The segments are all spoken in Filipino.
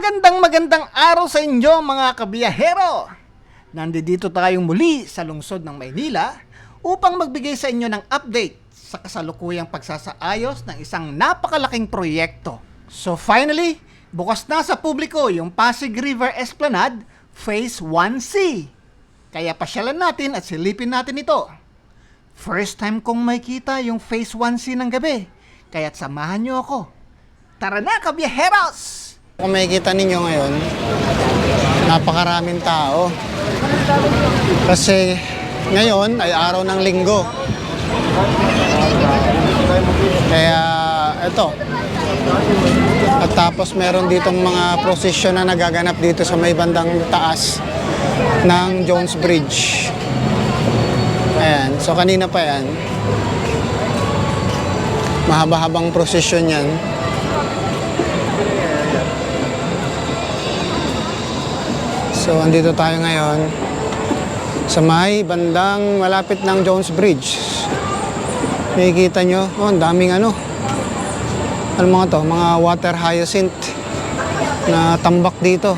Magandang magandang araw sa inyo mga kabiyahero! Nandito tayong muli sa lungsod ng Maynila upang magbigay sa inyo ng update sa kasalukuyang pagsasaayos ng isang napakalaking proyekto. So finally, bukas na sa publiko yung Pasig River Esplanade Phase 1C. Kaya pasyalan natin at silipin natin ito. First time kong makita yung Phase 1C ng gabi, kaya't samahan niyo ako. Tara na kabiyaheros! Kung makikita ninyo ngayon, napakaraming tao. Kasi ngayon ay araw ng linggo. Kaya ito. At tapos meron ditong mga prosesyon na nagaganap dito sa may bandang taas ng Jones Bridge. Ayan. So kanina pa yan. Mahaba-habang prosesyon yan. So, andito tayo ngayon sa may bandang malapit ng Jones Bridge. Nakikita nyo, oh, ang daming ano. Ano mga to? Mga water hyacinth na tambak dito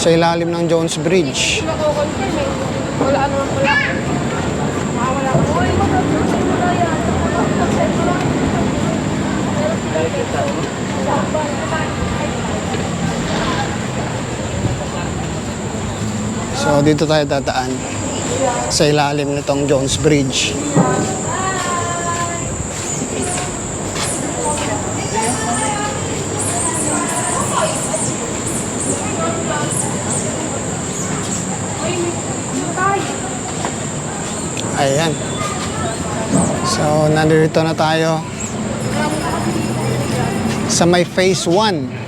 sa ilalim ng Jones Bridge. So, dito tayo dadaan sa ilalim nitong Jones Bridge. Ayan. So, nandito na tayo sa may phase 1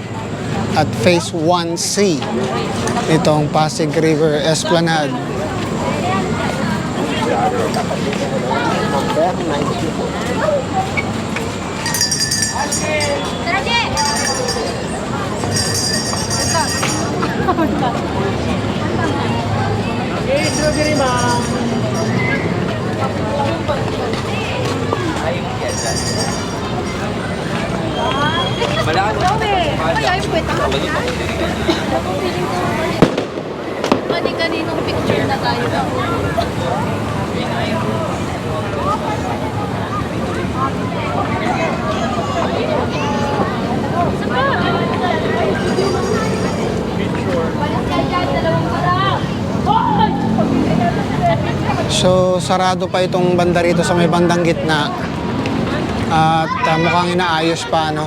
at phase 1C nitong Pasig River Esplanade. Kani-kaninong picture na tayo. So, sarado pa itong banda rito sa may bandang gitna. At ah, mukhang inaayos pa, no?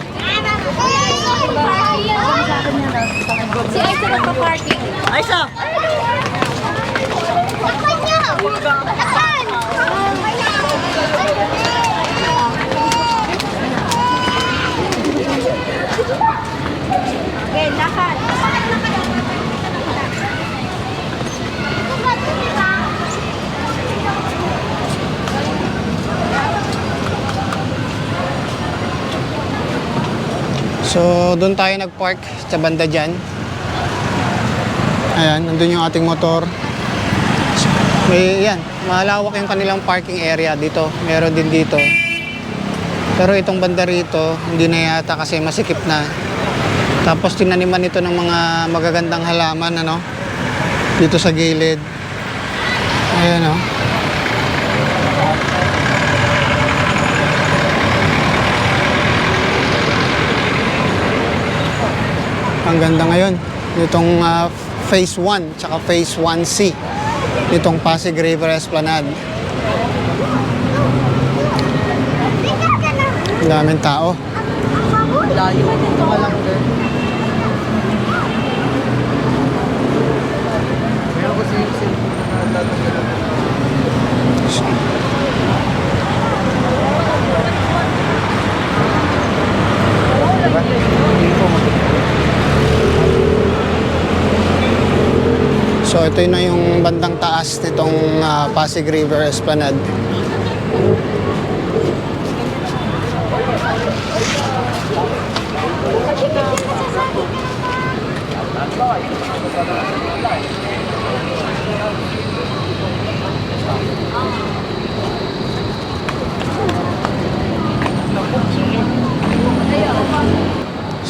Si Aisa na pa parking. Aisa! Okay, lakad. So, doon tayo nag-park sa banda dyan. Ayan, nandun yung ating motor. May, yan, malawak yung kanilang parking area dito. Meron din dito. Pero itong banda rito, hindi na yata kasi masikip na. Tapos tinaniman ito ng mga magagandang halaman, ano? Dito sa gilid. Ayan, oh. Ang ganda ngayon. Itong ah, Phase 1 tsaka Phase 1C. Itong Pasig River Esplanade. Ang daming tao. ito na yung bandang taas nitong ah, Pasig River Esplanade.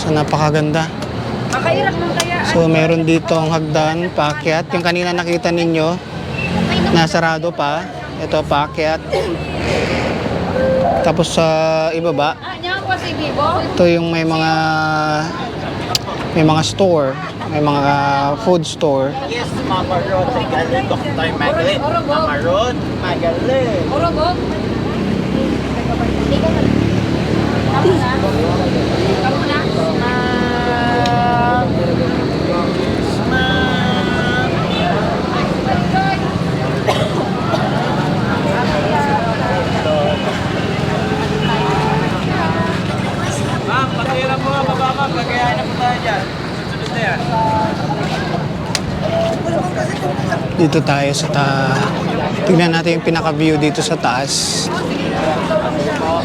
So napakaganda. Makahirap ng kaya. So meron dito ang hagdan, paakyat. Yung kanina nakita ninyo, nasarado pa. Ito paakyat. Tapos sa ibaba, Ah, si Bibo. ito yung may mga may mga store, may mga food store. Yes, mamarot. Galing Dr. Magalit. Mamarot. Magalit. Urobog. Kamu na. Kamu na. Ah. Ma'am, patira po nga baba ma'am. Gagayahin na po tayo dyan. Sunod na yan. Dito tayo sa ta Tingnan natin yung pinaka-view dito sa taas. Tawag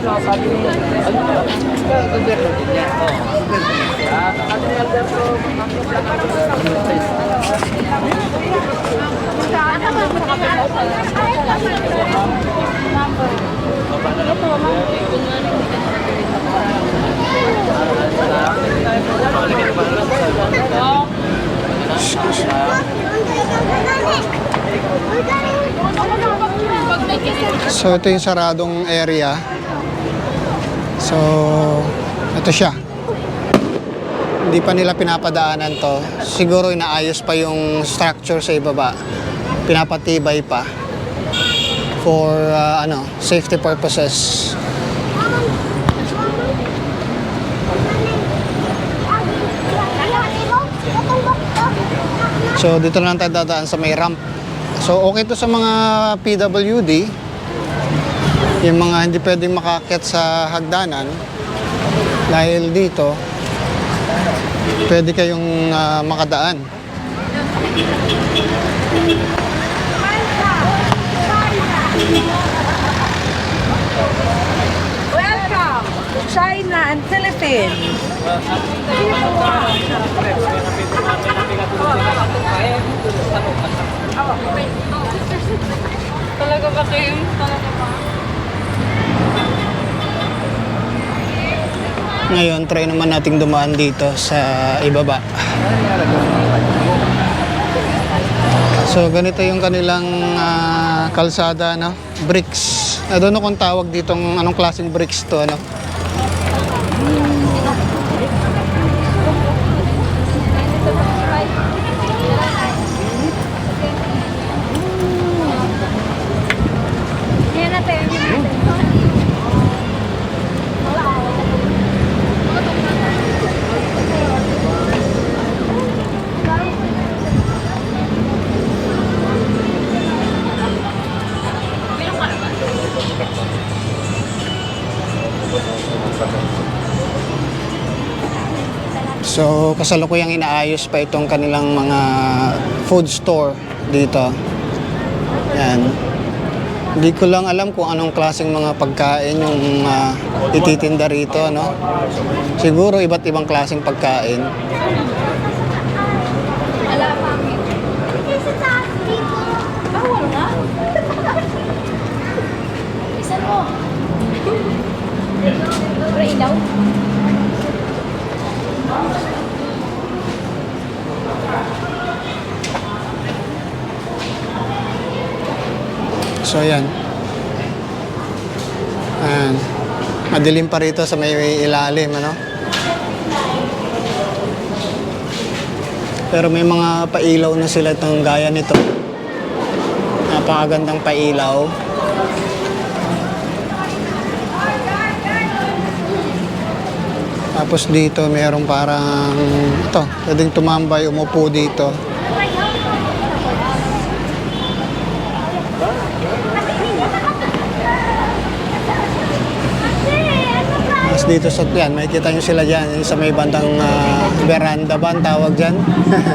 no? Sabi ni... Ano? Alberto din. Ah, sabi ni Alberto. So ito yung saradong area. So ito siya. Hindi pa nila pinapadaanan to. Siguro inaayos pa yung structure sa ibaba. Pinapatibay pa for uh, ano, safety purposes. So dito lang tayo dadaan sa may ramp. So okay to sa mga PWD. Yung mga hindi pwedeng makakit sa hagdanan. Dahil dito, pwede kayong ah, makadaan. Welcome to China and Philippines. Talaga ba kayo? Talaga ba? Ngayon, try naman nating dumaan dito sa ibaba. So, ganito yung kanilang ah, kalsada, no? Bricks. I don't know kung tawag ditong anong klaseng bricks to, ano? So, kasalukuyang inaayos pa itong kanilang mga food store dito. Yan. Hindi ko lang alam kung anong klaseng mga pagkain yung ah, ititinda rito, no? Siguro iba't ibang klaseng pagkain. Isan mo. Pre, ilaw. So, ayan. Ayan. Madilim pa rito sa may ilalim, ano? Pero may mga pailaw na sila itong gaya nito. Napakagandang pailaw. Tapos dito, mayroong parang, ito, pwedeng tumambay, umupo dito. Tapos dito sa yan, makikita nyo sila dyan, sa may bandang ah, veranda ba ang tawag dyan?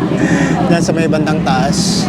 dyan sa may bandang taas.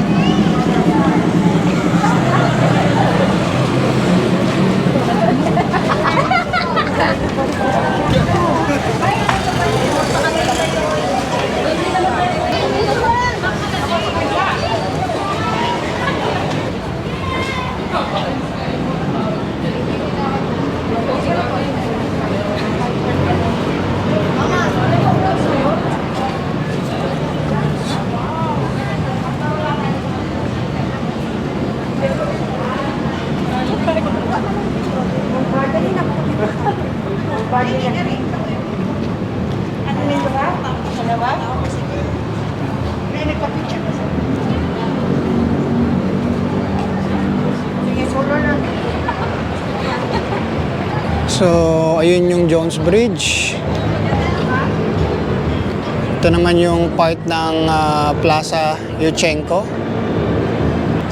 So, ayun yung Jones Bridge. Ito naman yung part ng ah, Plaza Yuchenko.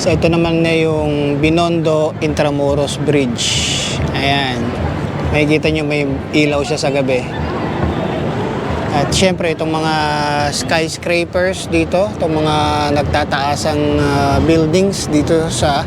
So, ito naman na yung Binondo Intramuros Bridge. Ayan. Makikita nyo may ilaw siya sa gabi. At syempre, itong mga skyscrapers dito, itong mga nagtataasang ah, buildings dito sa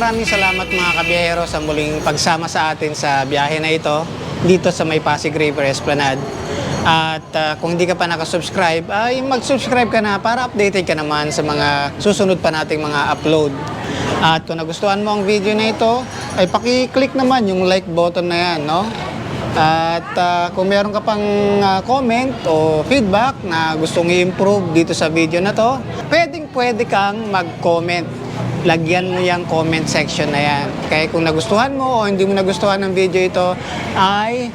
Maraming salamat mga kabiyahero sa muling pagsama sa atin sa biyahe na ito dito sa may Pasig River Esplanade. At ah, kung hindi ka pa nakasubscribe, ay mag-subscribe ka na para updated ka naman sa mga susunod pa nating mga upload. At kung nagustuhan mo ang video na ito, ay paki-click naman yung like button na yan, no? At ah, kung meron ka pang ah, comment o feedback na gustong i-improve dito sa video na to, pwedeng pwede kang mag-comment. Lagyan mo yung comment section na yan. Kaya kung nagustuhan mo o hindi mo nagustuhan ng video ito, ay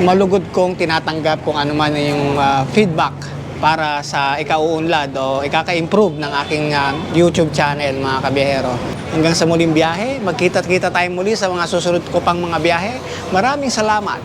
malugod kong tinatanggap kung ano man yung ah, feedback para sa ikauunlad o ikaka-improve ng aking ah, YouTube channel mga kabiyahero. Hanggang sa muling biyahe, magkita-kita tayo muli sa mga susunod ko pang mga biyahe. Maraming salamat.